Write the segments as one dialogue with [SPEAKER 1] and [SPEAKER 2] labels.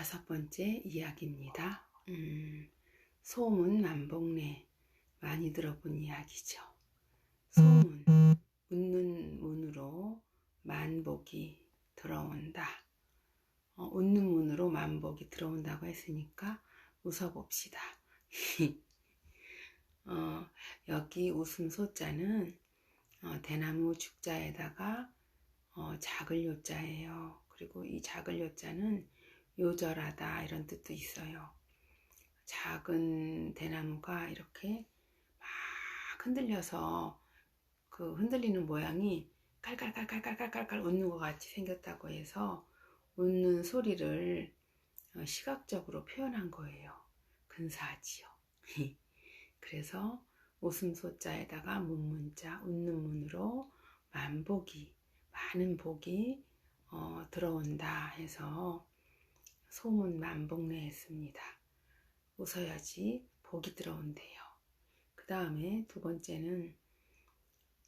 [SPEAKER 1] 다섯 번째 이야기입니다. 음, 소문 만복래 많이 들어본 이야기죠. 소문 웃는 문으로 만복이 들어온다. 어, 웃는 문으로 만복이 들어온다고 했으니까 웃어봅시다. 어, 여기 웃음 소자는 어, 대나무 죽자에다가 어, 작을 요자예요. 그리고 이 작을 요자는 요절하다 이런 뜻도 있어요. 작은 대나무가 이렇게 막 흔들려서 그 흔들리는 모양이 깔깔깔깔깔깔깔 웃는 것 같이 생겼다고 해서 웃는 소리를 어, 시각적으로 표현한 거예요. 근사하지요. 그래서 웃음소자에다가 문문자 웃는 문으로 만복이 많은 복이 어, 들어온다 해서 소문 만복내 했습니다. 웃어야지 복이 들어온대요. 그 다음에 두 번째는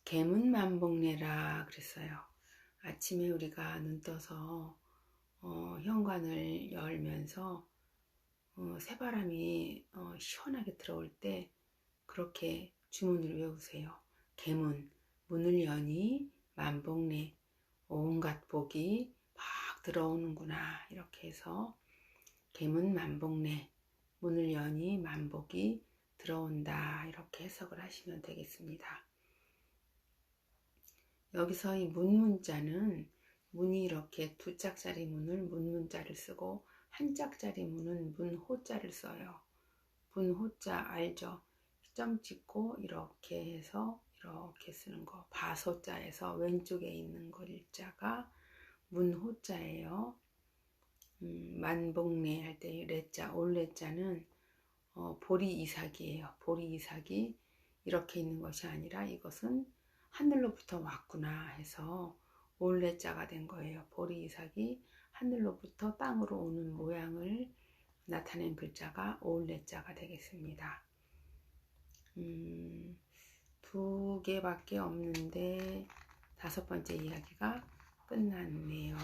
[SPEAKER 1] 개문 만복내라 그랬어요. 아침에 우리가 눈 떠서 어, 현관을 열면서 어, 새바람이 어, 시원하게 들어올 때 그렇게 주문을 외우세요. 개문, 문을 여니 만복내 온갖 복이 막 들어오는구나 이렇게 해서 개문 만복내 문을 여니 만복이 들어온다 이렇게 해석을 하시면 되겠습니다. 여기서 이 문 문자는 문이 이렇게 두 짝짜리 문을 문 문자를 쓰고 한 짝짜리 문은 문 호자를 써요. 문 호자 알죠? 점 찍고 이렇게 해서 이렇게 쓰는 거 바소자에서 왼쪽에 있는 글자가 문호자예요. 음, 만복래 할 때 레자 올레자는 어, 보리 이삭이에요. 보리 이삭이 이렇게 있는 것이 아니라 이것은 하늘로부터 왔구나 해서 올레자가 된 거예요. 보리 이삭이 하늘로부터 땅으로 오는 모양을 나타낸 글자가 올레자가 되겠습니다. 음, 두 개밖에 없는데 다섯 번째 이야기가 끝났네요.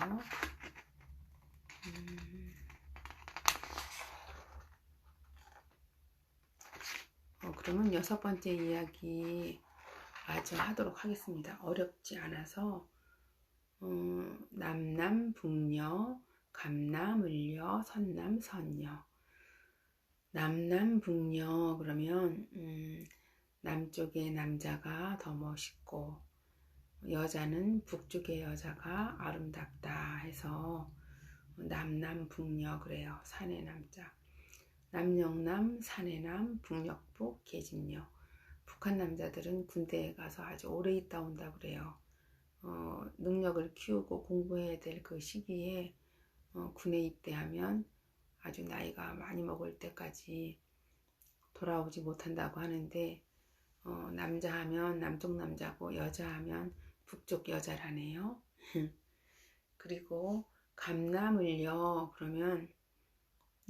[SPEAKER 1] 음, 어, 그러면 여섯 번째 이야기 마저 하도록 하겠습니다. 어렵지 않아서 음, 남남 북녀 감남 을녀 선남 선녀 남남 북녀 그러면 음, 남쪽의 남자가 더 멋있고 여자는 북쪽의 여자가 아름답다 해서 남남 북녀 그래요. 산의 남자. 남영남, 산해남, 북녘북, 계집녀. 북한 남자들은 군대에 가서 아주 오래 있다 온다 그래요. 어, 능력을 키우고 공부해야 될 그 시기에 어, 군에 입대하면 아주 나이가 많이 먹을 때까지 돌아오지 못한다고 하는데 어, 남자 하면 남쪽 남자고 여자 하면 북쪽 여자라네요. 그리고 감남을요 그러면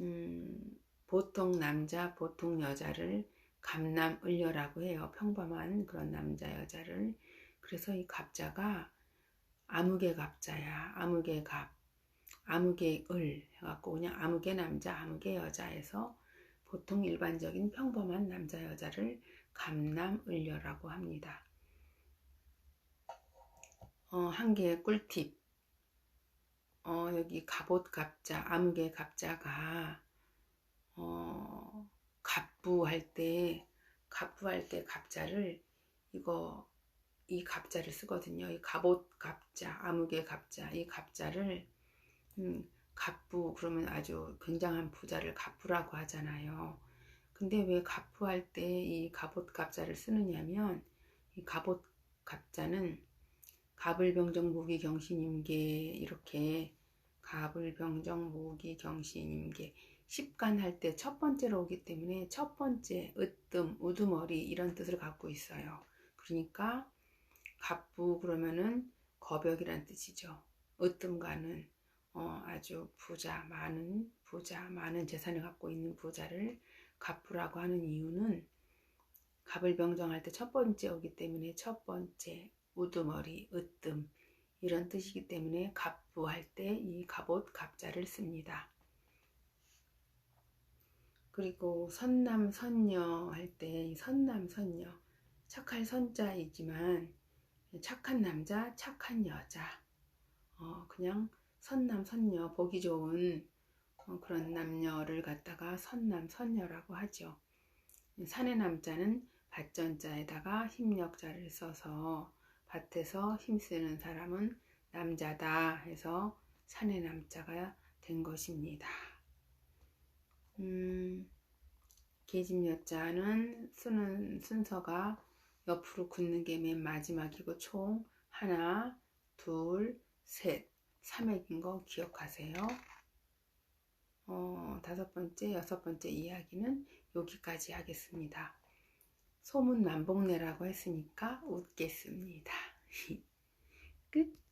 [SPEAKER 1] 음, 보통 남자 보통 여자를 감남을려라고 해요. 평범한 그런 남자 여자를 그래서 이 갑자가 아무개 갑자야. 아무개 갑, 아무개 을 해갖고 그냥 아무개 남자, 아무개 여자에서 보통 일반적인 평범한 남자 여자를 감남을려라고 합니다. 어, 한 개의 꿀팁. 어, 여기 갑옷 갑자, 암개 갑자가 어, 갑부할 때 갑부할 때 갑자를 이거 이 갑자를 쓰거든요. 이 갑옷 갑자, 암흑의 갑자, 이 갑자를 음, 갑부 그러면 아주 굉장한 부자를 갑부라고 하잖아요. 근데 왜 갑부할 때 이 갑옷 갑자를 쓰느냐면 이 갑옷 갑자는 갑을병정 무기경신임계 이렇게 갑을병정 무기경신임계 십간할 때 첫 번째로 오기 때문에 첫 번째 으뜸 우두머리 이런 뜻을 갖고 있어요. 그러니까 갑부 그러면은 거벽이란 뜻이죠. 으뜸가는 어, 아주 부자 많은 부자 많은 재산을 갖고 있는 부자를 갑부라고 하는 이유는 갑을 병정할 때 첫 번째 오기 때문에 첫 번째 우두머리 으뜸 이런 뜻이기 때문에 갑부할 때 이 갑옷 갑자를 씁니다. 그리고 선남 선녀 할 때 선남 선녀 착할 선자이지만 착한 남자 착한 여자 어, 그냥 선남 선녀 보기 좋은 어, 그런 남녀를 갖다가 선남 선녀라고 하죠. 산의 남자는 밭전자에다가 힘력자를 써서 밭에서 힘쓰는 사람은 남자다 해서 산의 남자가 된 것입니다. 음, 계집 여자는 쓰는 순서가 옆으로 긋는 게 맨 마지막이고 총 하나, 둘, 셋, 3액인 거 기억하세요. 어, 다섯 번째, 여섯 번째 이야기는 여기까지 하겠습니다. 소문 만복내라고 했으니까 웃겠습니다. 끝.